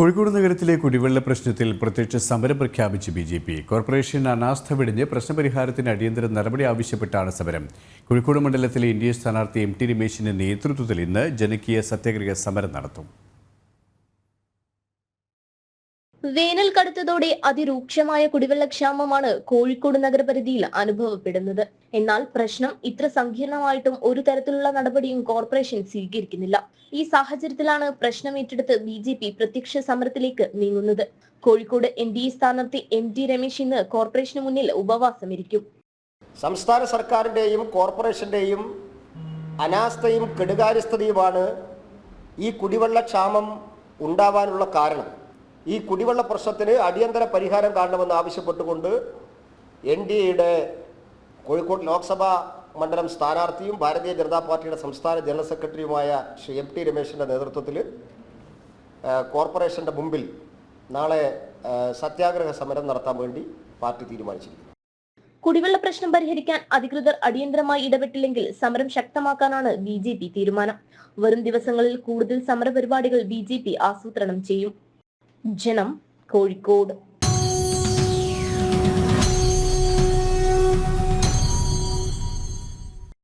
കോഴിക്കോട് നഗരത്തിലെ കുടിവെള്ള പ്രശ്നത്തിൽ പ്രത്യക്ഷ സമരം പ്രഖ്യാപിച്ച് ബി ജെ പി. കോർപ്പറേഷൻ അനാസ്ഥ വെടിഞ്ഞ് പ്രശ്നപരിഹാരത്തിന് അടിയന്തര നടപടി ആവശ്യപ്പെട്ടാണ് സമരം. കോഴിക്കോട് മണ്ഡലത്തിലെ ഇന്ത്യ സ്ഥാനാർത്ഥി എം ടി രമേശിന്റെ നേതൃത്വത്തിൽ ഇന്ന് ജനകീയ സത്യാഗ്രഹ സമരം നടത്തും. വേനൽ കടുത്തതോടെ അതിരൂക്ഷമായ കുടിവെള്ളക്ഷാമമാണ് കോഴിക്കോട് നഗരപരിധിയിൽ അനുഭവപ്പെടുന്നത്. എന്നാൽ പ്രശ്നം ഇത്ര സങ്കീർണമായിട്ടും ഒരു തരത്തിലുള്ള നടപടിയും കോർപ്പറേഷൻ സ്വീകരിക്കുന്നില്ല. ഈ സാഹചര്യത്തിലാണ് പ്രശ്നം ഏറ്റെടുത്ത് ബി ജെ പി പ്രത്യക്ഷ സമരത്തിലേക്ക് നീങ്ങുന്നത്. കോഴിക്കോട് എൻ ഡി എ സ്ഥാനാർത്ഥി എം ടി രമേശ് ഇന്ന് കോർപ്പറേഷന് മുന്നിൽ ഉപവാസമിരിക്കും. സംസ്ഥാന സർക്കാരിന്റെയും കോർപ്പറേഷന്റെയും അനാസ്ഥയും കെടുകാര്യസ്ഥതയുമാണ് ഈ കുടിവെള്ളക്ഷാമം ഉണ്ടാവാനുള്ള കാരണം. ഈ കുടിവെള്ള പ്രശ്നത്തിന് അടിയന്തര പരിഹാരം കാണണമെന്ന് ആവശ്യപ്പെട്ടുകൊണ്ട് എൻ ഡി എയുടെ കോഴിക്കോട് ലോക്സഭാ മണ്ഡലം സ്ഥാനാർത്ഥിയും ഭാരതീയ ജനതാ പാർട്ടിയുടെ സംസ്ഥാന ജനറൽ സെക്രട്ടറിയുമായ ശ്രീ എം ടി രമേശിന്റെ നേതൃത്വത്തിൽ കോർപ്പറേഷന്റെ മുമ്പിൽ നാളെ സത്യാഗ്രഹ സമരം നടത്താൻ വേണ്ടി പാർട്ടി തീരുമാനിച്ചിരിക്കുന്നു. കുടിവെള്ള പ്രശ്നം പരിഹരിക്കാൻ അധികൃതർ അടിയന്തരമായി ഇടപെട്ടില്ലെങ്കിൽ സമരം ശക്തമാക്കാനാണ് ബി തീരുമാനം. വരും ദിവസങ്ങളിൽ കൂടുതൽ സമരപരിപാടികൾ ബി ആസൂത്രണം ചെയ്യും. ജനം കോഴിക്കോട്.